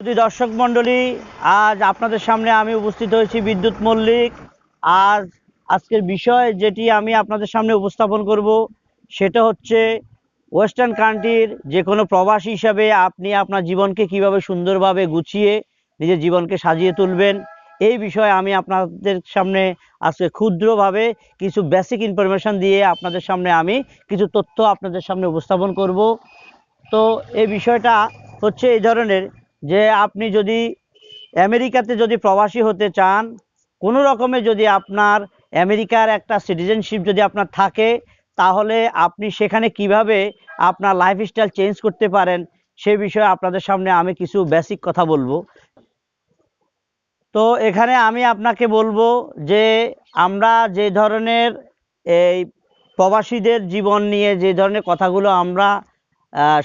দর্শক মণ্ডলী, আজ আপনাদের সামনে আমি উপস্থিত হয়েছি বিদ্যুৎ মল্লিক। আজ আজকের বিষয় যেটি আমি আপনাদের সামনে উপস্থাপন করব, সেটা হচ্ছে ওয়েস্টার্ন কান্ট্রির যে কোনো প্রবাসী হিসাবে আপনি আপনার জীবনকে কীভাবে সুন্দরভাবে গুছিয়ে নিজের জীবনকে সাজিয়ে তুলবেন, এই বিষয়ে আমি আপনাদের সামনে আজকে ক্ষুদ্রভাবে কিছু বেসিক ইনফরমেশন দিয়ে আপনাদের সামনে আমি কিছু তথ্য আপনাদের সামনে উপস্থাপন করব। তো এই বিষয়টা হচ্ছে এই ধরনের। যে আপনি যদি আমেরিকাতে যদি প্রবাসী হতে চান, কোনো রকমে যদি আপনার আমেরিকার একটা সিটিজেনশিপ যদি আপনার থাকে, তাহলে আপনি সেখানে কীভাবে আপনার লাইফস্টাইল চেঞ্জ করতে পারেন, সে বিষয়ে আপনাদের সামনে আমি কিছু বেসিক কথা বলব। তো এখানে আমি আপনাকে বলব যে আমরা যে ধরনের এই প্রবাসীদের জীবন নিয়ে যে ধরনের কথাগুলো আমরা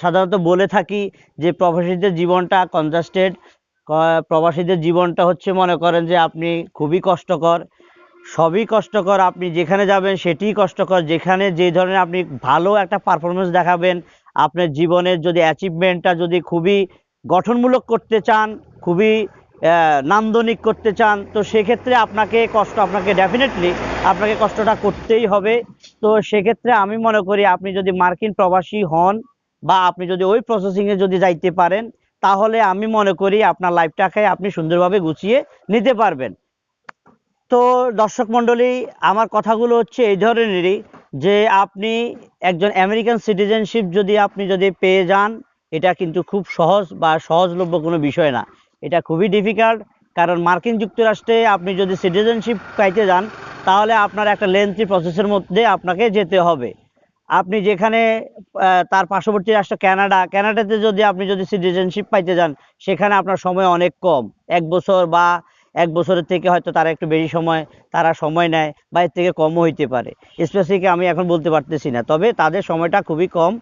সাধারণত বলে থাকি যে প্রবাসীদের জীবনটা কনজাস্টেড প্রবাসীদের জীবনটা হচ্ছে মনে করেন যে আপনি খুবই কষ্টকর। সবই কষ্টকর, আপনি যেখানে যাবেন সেটিই কষ্টকর। যেখানে যে ধরনের আপনি ভালো একটা পারফরমেন্স দেখাবেন, আপনার জীবনের যদি অ্যাচিভমেন্টটা যদি খুবই গঠনমূলক করতে চান, খুবই নান্দনিক করতে চান, তো সেক্ষেত্রে আপনাকে কষ্ট, আপনাকে ডেফিনেটলি আপনাকে কষ্টটা করতেই হবে। তো সেক্ষেত্রে আমি মনে করি আপনি যদি মার্কিন প্রবাসী হন বা আপনি যদি ওই প্রসেসিংয়ে যদি যাইতে পারেন, তাহলে আমি মনে করি আপনার লাইফটাকে আপনি সুন্দরভাবে গুছিয়ে নিতে পারবেন। তো দর্শক মণ্ডলী, আমার কথাগুলো হচ্ছে এই ধরনেরই যে আপনি একজন আমেরিকান সিটিজেনশিপ যদি আপনি যদি পেয়ে যান, এটা কিন্তু খুব সহজ বা সহজলভ্য কোনো বিষয় না। এটা খুবই ডিফিকাল্ট কারণ মার্কিন যুক্তরাষ্ট্রে আপনি যদি সিটিজেনশিপ পাইতে যান, তাহলে আপনার একটা লেন্থি প্রসেসের মধ্যে আপনাকে যেতে হবে। আপনি যেখানে তার পার্শ্ববর্তী রাষ্ট্র কানাডা কানাডাতে যদি আপনি যদি সিটিজেনশিপ পাইতে যান, সেখানে আপনার সময় অনেক কম। এক বছর বা এক বছরের থেকে হয়তো তারা একটু বেশি সময়, তারা সময় নেয় বা এর থেকে কমও হইতে পারে। স্পেসিফিক আমি এখন বলতে পারতেছি না, তবে তাদের সময়টা খুবই কম।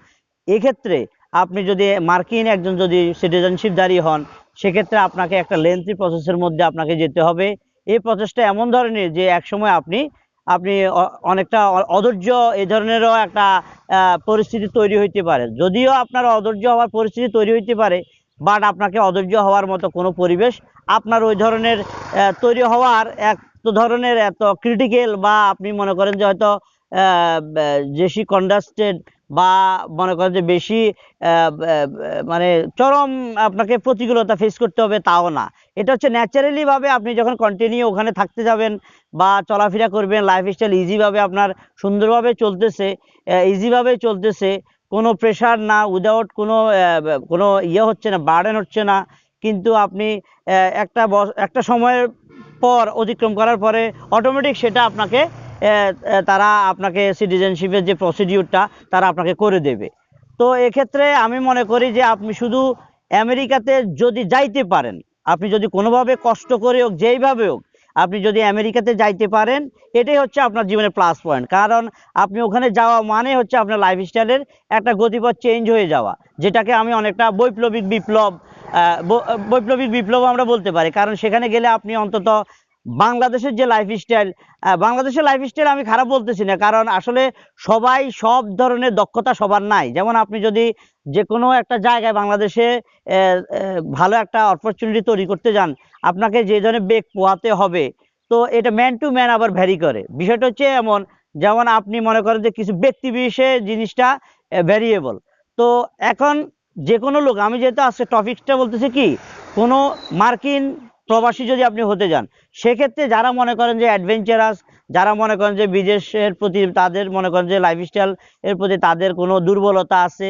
এক্ষেত্রে আপনি যদি মার্কিন একজন যদি সিটিজেনশিপধারী হন, সেক্ষেত্রে আপনাকে একটা লেন্থি প্রসেসের মধ্যে আপনাকে যেতে হবে। এই প্রসেসটা এমন ধরনের যে একসময় আপনি আপনি অনেকটা অধৈর্য এই ধরনেরও একটা পরিস্থিতি তৈরি হইতে পারে। যদিও আপনার অধৈর্য হওয়ার পরিস্থিতি তৈরি হইতে পারে, বাট আপনাকে অধৈর্য হওয়ার মতো কোনো পরিবেশ আপনার ওই ধরনের তৈরি হওয়ার এক ধরনের এত ক্রিটিক্যাল বা আপনি মনে করেন যে হয়তো বেশি কন্ডাস্টেড বা মনে করেন যে বেশি মানে চরম আপনাকে প্রতিকূলতা ফেস করতে হবে তাও না। এটা হচ্ছে ন্যাচারালি ভাবে আপনি যখন কন্টিনিউ ওখানে থাকতে যাবেন বা চলাফেরা করবেন লাইফস্টাইল ইজিভাবে আপনার সুন্দরভাবে চলতেছে ইজিভাবে চলতেছে, কোনো প্রেশার না উইদাউট কোনো কোনো ইয়ে হচ্ছে না বার্ডেন হচ্ছে না, কিন্তু আপনি একটা একটা সময়ের পর অতিক্রম করার পরে অটোমেটিক সেটা আপনাকে তারা আপনাকে সিটিজেনশিপের যে প্রসিডিউরটা তারা আপনাকে করে দেবে। তো এক্ষেত্রে আমি মনে করি যে আপনি শুধু আমেরিকাতে যদি যাইতে পারেন আপনি যদি কোনোভাবে কষ্ট করে হোক, যেইভাবে হোক, আপনি যদি আমেরিকাতে যাইতে পারেন, এটাই হচ্ছে আপনার জীবনের প্লাস পয়েন্ট কারণ আপনি ওখানে যাওয়া মানে হচ্ছে আপনার লাইফস্টাইলের একটা গতিপথ চেঞ্জ হয়ে যাওয়া, যেটাকে আমি অনেকটা বৈপ্লবিক বিপ্লব বৈপ্লবিক বিপ্লব আমরা বলতে পারি। কারণ সেখানে গেলে আপনি অন্তত বাংলাদেশের যে লাইফস্টাইল বাংলাদেশের লাইফস্টাইল আমি খারাপ বলতেছি না, কারণ আসলে সবাই সব ধরনের দক্ষতা সবার নাই। যেমন আপনি যদি যে কোনো একটা জায়গায় বাংলাদেশে ভালো একটা অপরচুনিটি তৈরি করতে যান, আপনাকে যে ধরনের বেগ পোহাতে হবে, তো এটা ম্যান টু ম্যান আবার ভ্যারি করে। বিষয়টা হচ্ছে এমন, যেমন আপনি মনে করেন যে কিছু ব্যক্তি বিশেষে জিনিসটা ভ্যারিয়েবল তো এখন যে কোনো লোক, আমি যেহেতু আজকে টপিকটা বলতেছি কি, কোনো মার্কিন প্রবাসী যদি আপনি হতে যান, সেক্ষেত্রে যারা মনে করেন যে অ্যাডভেঞ্চারাস যারা মনে করেন যে বিদেশের প্রতি তাদের মনে করেন যে লাইফস্টাইল এর প্রতি তাদের কোনো দুর্বলতা আছে,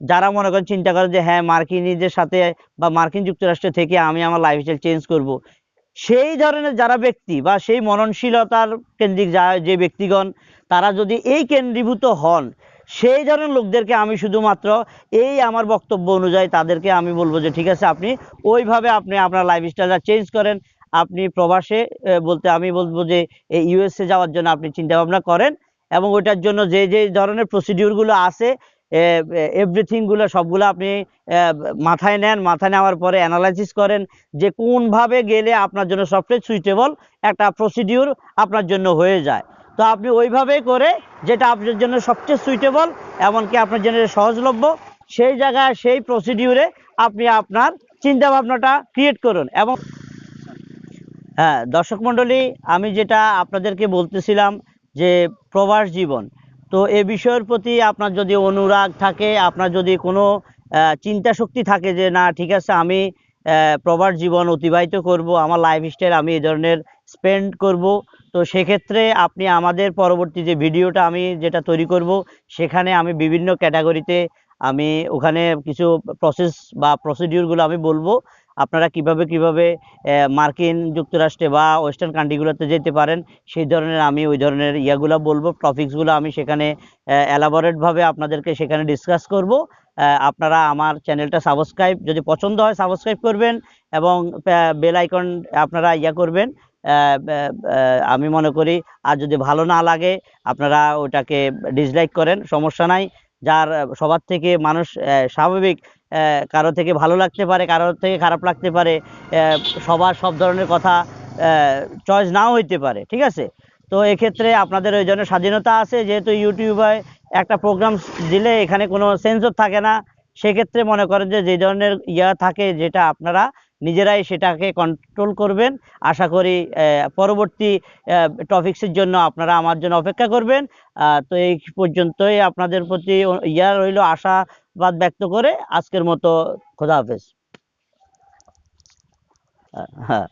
যারা মনে করেন চিন্তা করেন যে হ্যাঁ মার্কিনীদের সাথে বা মার্কিন যুক্তরাষ্ট্র থেকে আমি আমার লাইফস্টাইল চেঞ্জ করব, সেই ধরনের যারা ব্যক্তি বা সেই মননশীলতার কেন্দ্রিক যা, যে ব্যক্তিগণ, তারা যদি এই কেন্দ্রীভূত হন সেই ধরনের লোকদেরকে আমি শুধুমাত্র এই আমার বক্তব্য অনুযায়ী তাদেরকে আমি বলব যে, ঠিক আছে, আপনি ওইভাবে আপনি আপনার লাইফস্টাইলটা চেঞ্জ করেন। আপনি প্রবাসে বলতে আমি বলব যে এই ইউএসএ যাওয়ার জন্য আপনি চিন্তা ভাবনা করেন এবং ওইটার জন্য যে যে ধরনের প্রসিডিউরগুলো আছে এভরিথিংগুলো সবগুলো আপনি মাথায় নেন। মাথায় নেওয়ার পরে অ্যানালাইসিস করেন যে, কোনভাবে গেলে আপনার জন্য সবচেয়ে সুইটেবল একটা প্রসিডিউর আপনার জন্য হয়ে যায়। তো আপনি ওইভাবেই করে যেটা আপনার জন্য সবচেয়ে সুইটেবল এমনকি আপনার জন্য সহজলভ্য, সেই জায়গায় সেই প্রসিডিউরে আপনি আপনার চিন্তা ভাবনাটা ক্রিয়েট করুন এবং হ্যাঁ দর্শক মণ্ডলী, আমি যেটা আপনাদেরকে বলতেছিলাম যে প্রবাস জীবন, তো এ বিষয়ের প্রতি আপনার যদি অনুরাগ থাকে, আপনার যদি কোনো চিন্তা শক্তি থাকে যে না, ঠিক আছে, আমি প্রবাস জীবন অতিবাহিত করব, আমার লাইফস্টাইল আমি এই ধরনের স্পেন্ড করব তো সেক্ষেত্রে আপনি আমাদের পরবর্তী যে ভিডিওটা আমি যেটা তৈরি করব, সেখানে আমি বিভিন্ন ক্যাটাগরিতে আমি ওখানে কিছু প্রসেস বা প্রসিডিউরগুলো আমি বলব। আপনারা কীভাবে কীভাবে মার্কিন যুক্তরাষ্ট্রে বা ওয়েস্টার্ন কান্ট্রিগুলোতে যেতে পারেন, সেই ধরনের আমি ওই ধরনের ইয়াগুলো বলব। টপিকসগুলো আমি সেখানে এলাবোরেটভাবে আপনাদেরকে সেখানে ডিসকাস করব। আপনারা আমার চ্যানেলটা সাবস্ক্রাইব যদি পছন্দ হয় সাবস্ক্রাইব করবেন এবং বেল আইকন আপনারা ইয়া করবেন। আমি মনে করি আর যদি ভালো না লাগে, আপনারা ওটাকে ডিসলাইক করেন, সমস্যা নাই। যার সবার থেকে মানুষ স্বাভাবিক কারও থেকে ভালো লাগতে পারে, কারও থেকে খারাপ লাগতে পারে সবার সব ধরনের কথা চয়েস নাও হইতে পারে, ঠিক আছে? তো এক্ষেত্রে আপনাদের ওই জন্য স্বাধীনতা আছে, যেহেতু ইউটিউবে একটা প্রোগ্রাম দিলে এখানে কোনো সেন্সর থাকে না। সেক্ষেত্রে মনে করেন যে যে ধরনের ইয়া থাকে, যেটা আপনারা নিজেরাই সেটাকে কন্ট্রোল করবেন। আশা করি পরবর্তী টপিক্সের জন্য আপনারা আমার জন্য অপেক্ষা করবেন। তো এই পর্যন্তই আপনাদের প্রতি ইয়া রইল আশাবাদ ব্যক্ত করে। আজকের মতো খোদা হাফেজ। হ্যাঁ।